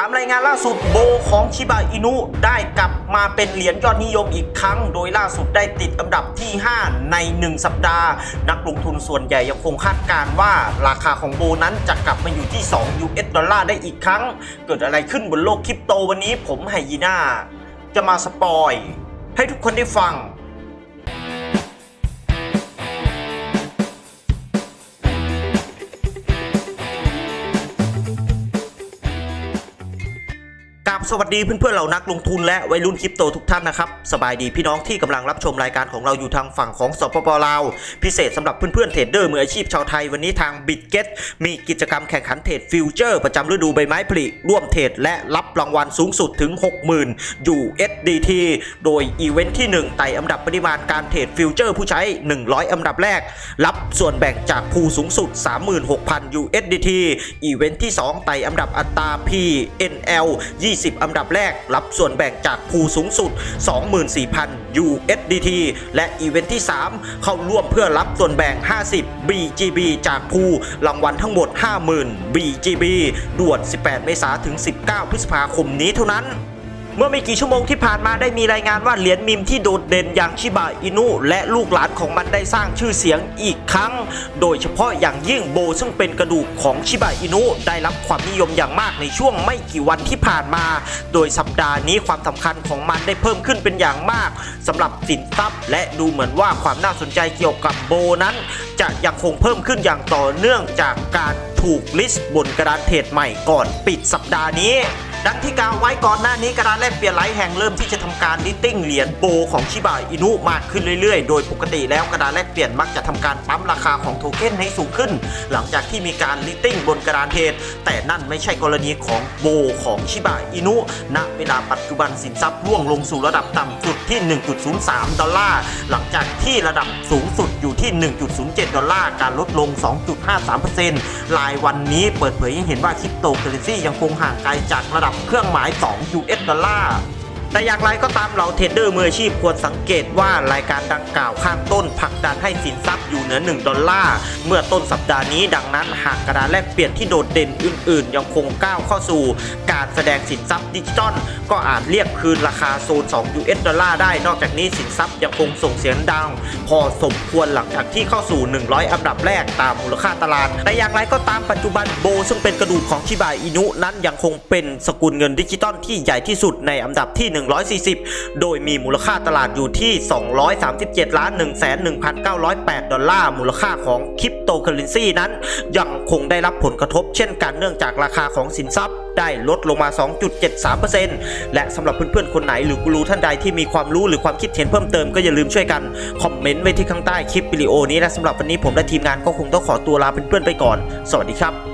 ตามรายงานล่าสุดโบของชิบะอินุได้กลับมาเป็นเหรียญยอดนิยมอีกครั้ง โดยล่าสุดได้ติดอันดับที่ 5 ใน 1 สัปดาห์ นักลงทุนส่วนใหญ่ยังคงคาดการณ์ว่าราคาของโบนั้นจะกลับมาอยู่ที่ 2 US ดอลลาร์ได้อีกครั้ง เกิดอะไรขึ้นบนโลกคริปโตวันนี้ผมไฮยีน่า จะมาสปอย ให้ทุกคนได้ฟัง กับสวัสดีเพื่อนๆเหล่านักลงทุนและวัยรุ่นคริปโตทุกท่านนะครับสบายดีพี่น้องที่กำลังรับชมรายการของเราอยู่ทางฝั่งของสปปลาวพิเศษสำหรับเพื่อนๆเทรดเดอร์มืออาชีพชาวไทยวันนี้ทาง b i t g e t มีกิจกรรมแข่งขันเทรดฟิวเจอร์ประจำฤดูใบไม้ผลิร่วมเทรดและรับรางวัลสูงสุดถึง 60,000 USDT โดยอีเวนท์ที่ 1 ไต่อันดับปริมาณการเทรดฟิวเจอร์ผู้ใช้ 100 อันดับแรก รับส่วนแบ่งจากภูสูงสุด 36,000 USDT อีเวนท์ที่ 2 ไต่อันดับอัตรา PNL 20อันดับแรก รับส่วนแบ่งจากภูสูงสุด 24,000 USDT และอีเวนท์ที่ 3 เข้าร่วมเพื่อรับส่วนแบ่ง 50 BGB จากภูรางวัลทั้งหมด 50,000 BGB ด่วน 18 เมษายนถึง 19 พฤษภาคมนี้เท่านั้น เมื่อไม่กี่ชั่วโมงที่ผ่านมาได้มีรายงานว่าเหรียญมิมที่โดดเด่นอย่างชิบะอินุ และลูกหลานของมันได้สร้างชื่อเสียงอีกครั้ง โดยเฉพาะอย่างยิ่งโบซึ่งเป็นกระดูกของชิบะอินุได้รับความนิยมอย่างมากในช่วงไม่กี่วันที่ผ่านมา โดยสัปดาห์นี้ความสำคัญของมันได้เพิ่มขึ้นเป็นอย่างมากสำหรับสินทรัพย์ และดูเหมือนว่าความน่าสนใจเกี่ยวกับโบนั้น จะยังคงเพิ่มขึ้นอย่างต่อเนื่องจากการถูกลิสต์บนกระดานเทรดใหม่ก่อนปิดสัปดาห์นี้ ดังที่กล่าวไว้ก่อนหน้านี้กระดานแลกเปลี่ยนหลแห่งเริ่มที่จะทำการลิตติ้งเหรียญโบของชิบะอินุมากขึ้นเรื่อยๆ โดยปกติแล้วกระดานแลกเปลี่ยนมักจะทำการปั๊มราคาของโทเค็นให้สูงขึ้น หลังจากที่มีการลิตติ้งบนกระดานเทรดแต่นั่นไม่ใช่กรณีของโบของชิบะอินุณเวลาปัจจุบันสินทรัพย์ร่วงลงสู่ระดับต่ำสุดที่ 1.03 ดอลลาร์ หลังจากที่ระดับสูง ที่ 1.07 ดอลลาร์ การลดลง 2.53%รายวันนี้เปิดเผยยังเห็นว่าคริปโตเคอเรนซียังคงห่างไกลจากระดับเครื่องหมาย 2 US ดอลลาร์ แต่อย่างไรก็ตามเราเทรดเดอร์มืออาชีพควรสังเกตว่ารายการดังกล่าวข้างต้นผลักดันให้สินทรัพย์อยู่เหนือ 1 ดอลลาร์ เมื่อต้นสัปดาห์นี้ดังนั้นหากกระดานแลกเปลี่ยนที่โดดเด่นอื่น ๆ ยังคงก้าวเข้าสู่ การแสดงสินทรัพย์ดิจิตอลก็อาจเรียกคืนราคาโซน 2 US ดอลลาร์ได้ นอกจากนี้สินทรัพย์ยังคงส่งเสียงดัง พอสมควรหลังจากที่เข้าสู่ 100 อันดับแรกตามมูลค่าตลาด แต่อย่างไรก็ตามปัจจุบันโบ ซึ่งเป็นกระดูกของชิบะอินุนั้นยังคงเป็นสกุลเงินดิจิตอลที่ใหญ่ที่สุดในอันดับที่140 โดยมีมูลค่าตลาดอยู่ที่ 237ล้าน1,1908 ดอลลาร์ มูลค่าของคริปโตเคอเรนซีนั้น ยังคงได้รับผลกระทบเช่นกันเนื่องจากราคาของสินทรัพย์ได้ลดลงมา 2.73%และสำหรับเพื่อนๆ คนไหนหรือกูรูท่านใดที่มีความรู้หรือความคิดเห็นเพิ่มเติมก็อย่าลืมช่วยกัน คอมเมนต์ไว้ที่ข้างใต้คลิปวิดีโอนี้และสำหรับวันนี้ผมและทีมงานก็คงต้องขอตัวลาเพื่อนๆไปก่อน สวัสดีครับ